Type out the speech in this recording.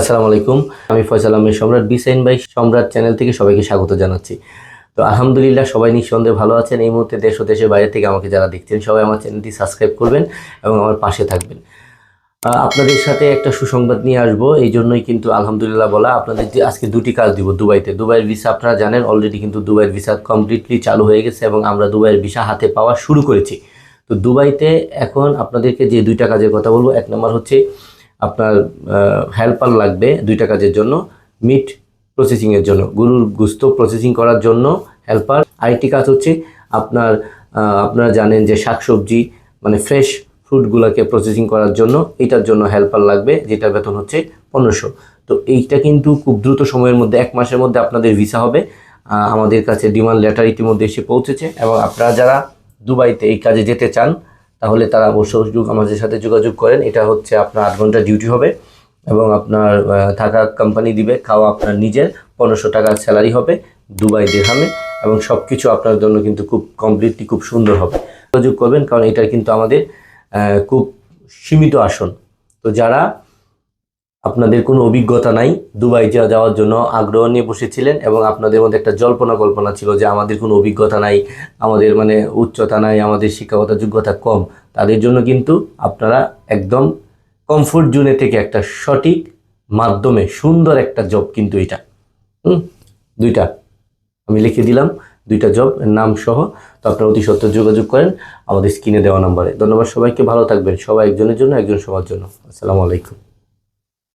আসসালামু আলাইকুম। আমি ফয়সাল আহমেদ সম্রাট বিসাইন বাই সম্রাট চ্যানেল থেকে সবাইকে স্বাগত জানাচ্ছি। তো আলহামদুলিল্লাহ সবাই নিঃসন্দেহে ভালো আছেন। এই মুহূর্তে দেশ ও দেশের বাইরে থেকে আমাকে যারা দেখছেন, সবাই আমার চ্যানেলটি সাবস্ক্রাইব করবেন এবং আমার পাশে থাকবেন। আপনাদের সাথে একটা সুসংবাদ নিয়ে আসব। এই জন্যই কিন্তু আলহামদুলিল্লাহ বলা, আপনাদের যে আজকে দুটি কাজ দিব দুবাইতে। দুবাইয়ের ভিসা আপনারা জানেন অলরেডি কিন্তু দুবাইয়ের ভিসা কমপ্লিটলি চালু হয়ে গেছে এবং আমরা দুবাইয়ের ভিসা হাতে পাওয়া শুরু করেছি। তো দুবাইতে এখন আপনাদেরকে যে দুইটা কাজের কথা বলব, এক নম্বর হচ্ছে আপনার হেল্পার লাগবে দুইটা কাজের জন্য মিট প্রসেসিংয়ের জন্য, গরুর গুস্ত প্রসেসিং করার জন্য হেল্পার আরেকটি কাজ হচ্ছে আপনার আপনারা জানেন যে শাকসবজি মানে ফ্রেশ ফ্রুটগুলোকে প্রসেসিং করার জন্য এটার জন্য হেল্পার লাগবে, যেটার বেতন হচ্ছে পনেরোশো। তো এইটা কিন্তু খুব দ্রুত সময়ের মধ্যে, এক মাসের মধ্যে আপনাদের ভিসা হবে। আমাদের কাছে ডিমান্ড লেটার ইতিমধ্যে এসে পৌঁছেছে এবং আপনারা যারা দুবাইতে এই কাজে যেতে চান তাহলে তারা অবশ্যই আমাদের সাথে যোগাযোগ করেন। এটা হচ্ছে আপনার আট ঘণ্টা ডিউটি হবে এবং আপনার থাকা কোম্পানি দিবে, খাওয়া আপনার নিজের, পনেরোশো টাকার স্যালারি হবে, দুবাই দেহামে এবং সব কিছু আপনার জন্য কিন্তু খুব কমপ্লিটলি খুব সুন্দর হবে। যোগাযোগ করবেন, কারণ এটা কিন্তু আমাদের খুব সীমিত আসন। তো যারা আপনাদের কোনো অভিজ্ঞতা নাই দুবাই যাওয়ার জন্য আগ্রহ নিয়ে বসেছিলেন এবং আপনাদের মধ্যে একটা জল্পনা কল্পনা ছিল যে আমাদের কোনো অভিজ্ঞতা নাই, আমাদের মানে উচ্চতা নাই, আমাদের শিক্ষাগত যোগ্যতা কম। তাদের জন্য কিন্তু আপনারা একদম কমফোর্ট জোনে থেকে একটা সঠিক মাধ্যমে সুন্দর একটা জব কিন্তু এটা। হুম? দুইটা। আমি লিখে দিলাম, দুইটা জব নাম সহ। তো আপনারা অতি সত্য যোগাযোগ করেন, আমাদের স্ক্রিনে দেওয়া নাম্বারে ধন্যবাদ সবাইকে, ভালো থাকবেন। সবাই একজনের জন্য, একজন সবার জন্য। আসসালামু আলাইকুম।